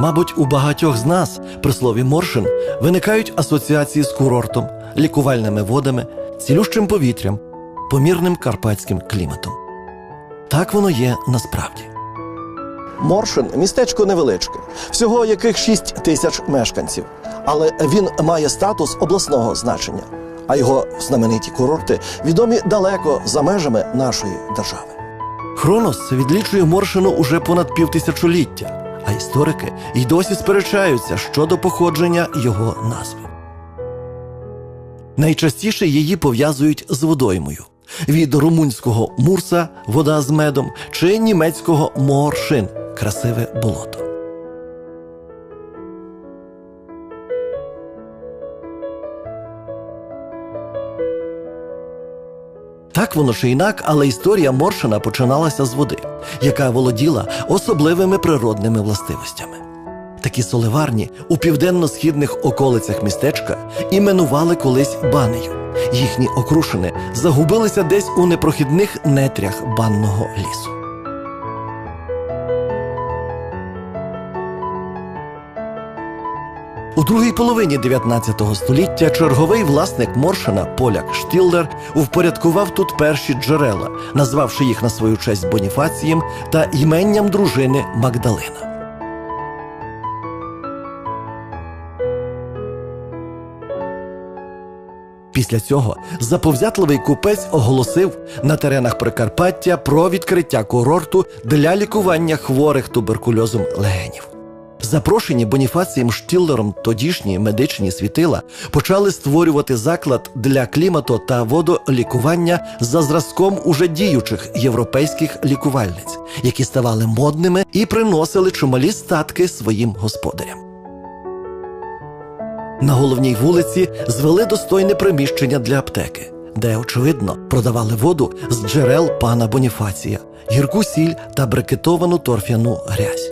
Мабуть, у багатьох з нас при слові Моршин виникають асоціації з курортом, лікувальними водами, цілющим повітрям, помірним карпатським кліматом. Так воно є насправді. Моршин містечко невеличке, всього яких 6 тисяч мешканців, але він має статус обласного значення, а його знамениті курорти відомі далеко за межами нашої держави. Хронос відлічує Моршину уже понад півтисячоліття, а історики й досі сперечаються щодо походження його назви. Найчастіше її пов'язують з водоймою від румунського мурса вода з медом чи німецького моршин красиве болото. Так воно чи інак, але історія Моршина починалася з води, яка володіла особливими природними властивостями. Такі соливарні у південно-східних околицях містечка іменували колись банею. Їхні окрушини загубилися десь у непрохідних нетрях банного лісу. Другій половині 19 століття черговий власник Моршина, поляк Штіллер, впорядкував тут перші джерела, назвавши їх на свою честь Боніфацієм та іменням дружини Магдалина. Після цього заповзятливий купець оголосив на теренах Прикарпаття про відкриття курорту для лікування хворих туберкульозом легенів. Запрошені Боніфацієм Штіллером тодішні медичні світила почали створювати заклад для клімату та водолікування за зразком уже діючих європейських лікувальниць, які ставали модними і приносили чималі статки своїм господарям. На головній вулиці звели достойне приміщення для аптеки, де, очевидно, продавали воду з джерел пана Боніфація, гірку сіль та брикетовану торфяну грязь.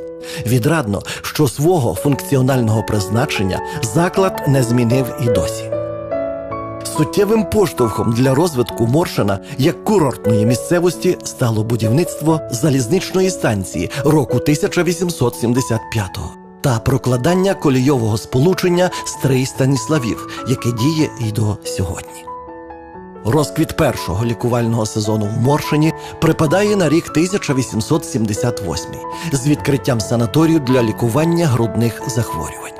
Відрадно, що свого функціонального призначення заклад не змінив і досі. Суттєвим поштовхом для розвитку Моршина як курортної місцевості стало будівництво залізничної станції року 1875-го та прокладання колійового сполучення Стрий Станіславів, яке діє і до сьогодні. Розквіт першого лікувального сезону в Моршині припадає на рік 1878 з відкриттям санаторію для лікування грудних захворювань.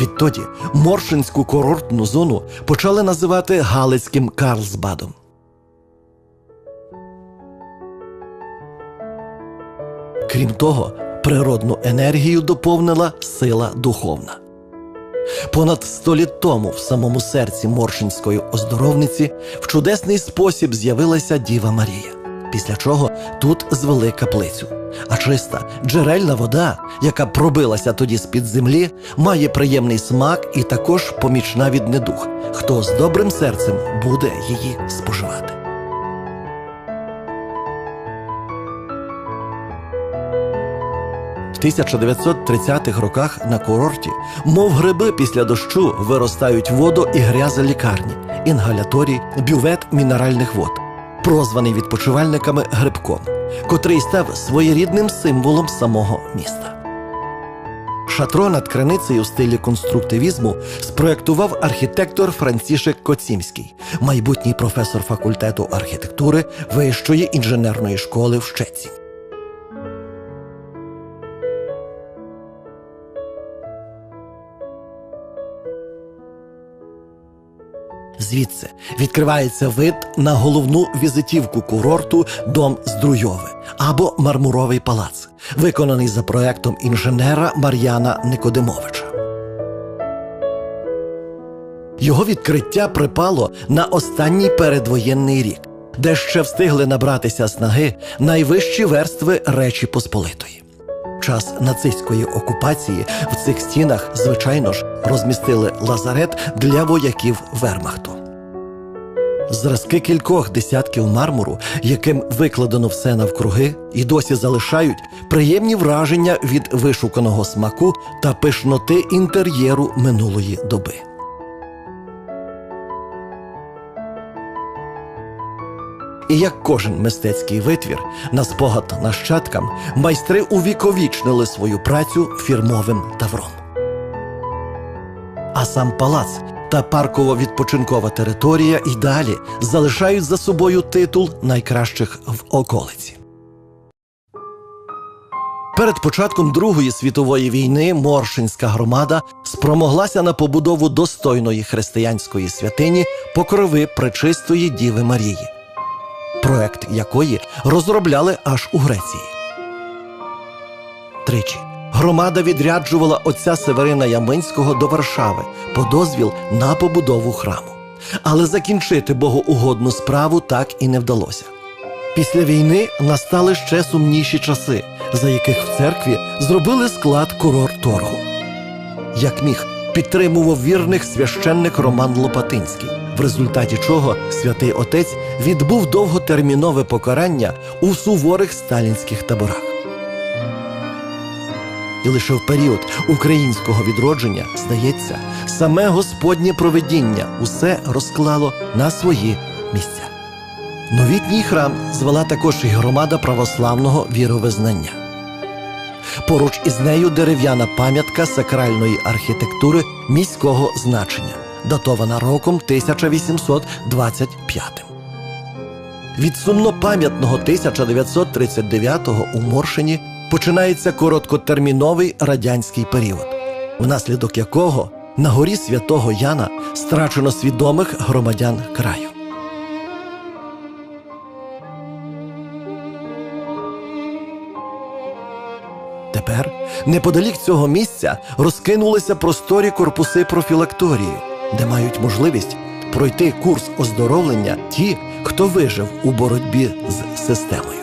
Відтоді Моршинську курортну зону почали називати Галицьким Карлсбадом. Крім того, природну енергію доповнила сила духовна. Понад сто літ тому в самому серці Моршинської оздоровниці в чудесний спосіб з'явилася Діва Марія, після чого тут звели каплицю. А чиста джерельна вода, яка пробилася тоді з-під землі, має приємний смак і також помічна від недух, хто з добрим серцем буде її споживати. 1930-х роках на курорті, мов гриби після дощу, виростають водо і гряза лікарні, інгаляторій, бювет мінеральних вод, прозваний відпочивальниками грибком, котрий став своєрідним символом самого міста. Шатро над криницею в стилі конструктивізму спроектував архітектор Францішек Коцімський, майбутній професор факультету архітектури Вищої інженерної школи в Щеці. Звідси відкривається вид на головну візитівку курорту Дом Здруйове або Мармуровий палац, виконаний за проектом інженера Мар'яна Никодимовича. Його відкриття припало на останній передвоєнний рік, де ще встигли набратися снаги найвищі верстви Речі Посполитої. Час нацистської окупації в цих стінах, звичайно ж, розмістили лазарет для вояків Вермахту. Зразки кількох десятків мармуру, яким викладено все навкруги, і досі залишають приємні враження від вишуканого смаку та пишноти інтер'єру минулої доби. І як кожен мистецький витвір, на спогад нащадкам, майстри увіковічнили свою працю фірмовим тавром. А сам палац та парково-відпочинкова територія і далі залишають за собою титул найкращих в околиці. Перед початком Другої світової війни Моршинська громада спромоглася на побудову достойної християнської святині покрови Пречистої Діви Марії, проект якої розробляли аж у Греції. Тричі громада відряджувала отця Северина Яминського до Варшави по дозвіл на побудову храму. Але закінчити богоугодну справу так і не вдалося. Після війни настали ще сумніші часи, за яких в церкві зробили склад курорторгу. Як міг, підтримував вірних священник Роман Лопатинський, в результаті чого святий отець відбув довготермінове покарання у суворих сталінських таборах. І лише в період українського відродження, здається, саме Господнє провидіння усе розклало на свої місця. Новітній храм звела також і громада православного віровизнання. Поруч із нею дерев'яна пам'ятка сакральної архітектури міського значення, датована роком 1825. Від сумнопам'ятного 1939-го у Моршині починається короткотерміновий радянський період, внаслідок якого на горі святого Яна страчено свідомих громадян краю. Тепер неподалік цього місця розкинулися просторі корпуси профілакторію, де мають можливість пройти курс оздоровлення ті, хто вижив у боротьбі з системою.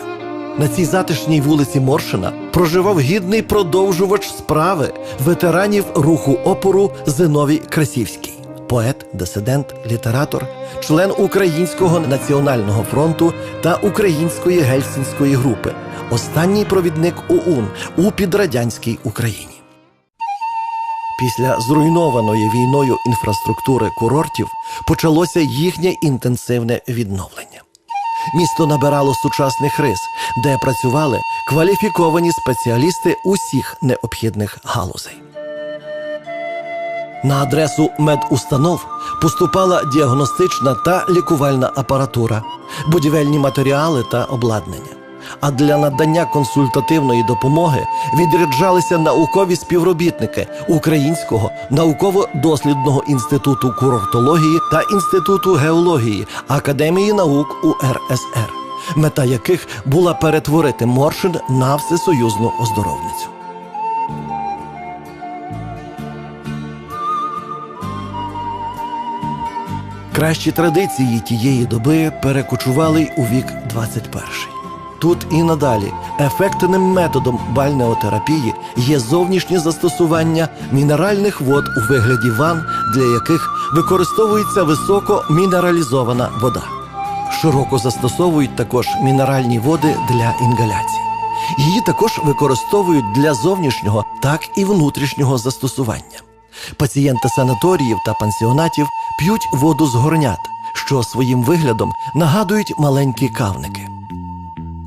На цій затишній вулиці Моршина проживав гідний продовжувач справи ветеранів руху опору Зиновій Красівський, поет, дисидент, літератор, член Українського національного фронту та Української гельсінської групи, останній провідник ОУН у підрадянській Україні. Після зруйнованої війною інфраструктури курортів почалося їхнє інтенсивне відновлення. Місто набирало сучасних рис, де працювали кваліфіковані спеціалісти усіх необхідних галузей. На адресу медустанов поступала діагностична та лікувальна апаратура, будівельні матеріали та обладнання. А для надання консультативної допомоги відряджалися наукові співробітники Українського науково-дослідного інституту курортології та інституту геології Академії наук УРСР, мета яких була перетворити Моршин на всесоюзну оздоровницю. Кращі традиції тієї доби перекочували й у вік 21. Тут і надалі ефективним методом бальнеотерапії є зовнішнє застосування мінеральних вод у вигляді ван, для яких використовується високо мінералізована вода. Широко застосовують також мінеральні води для інгаляції. Її також використовують для зовнішнього, так і внутрішнього застосування. Пацієнти санаторіїв та пансіонатів п'ють воду з горнят, що своїм виглядом нагадують маленькі кавники.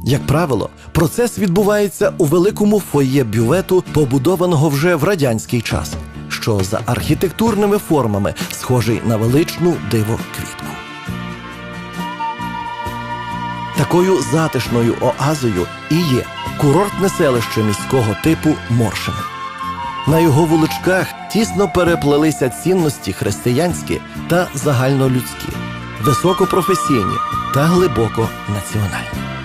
Як правило, процес відбувається у великому фоє бювету, побудованого вже в радянський час, що за архітектурними формами схожий на величну диво квітку. Такою затишною оазою і є курортне селище міського типу Моршин. На його вуличках тісно переплелися цінності християнські та загальнолюдські, високопрофесійні та глибоко національні.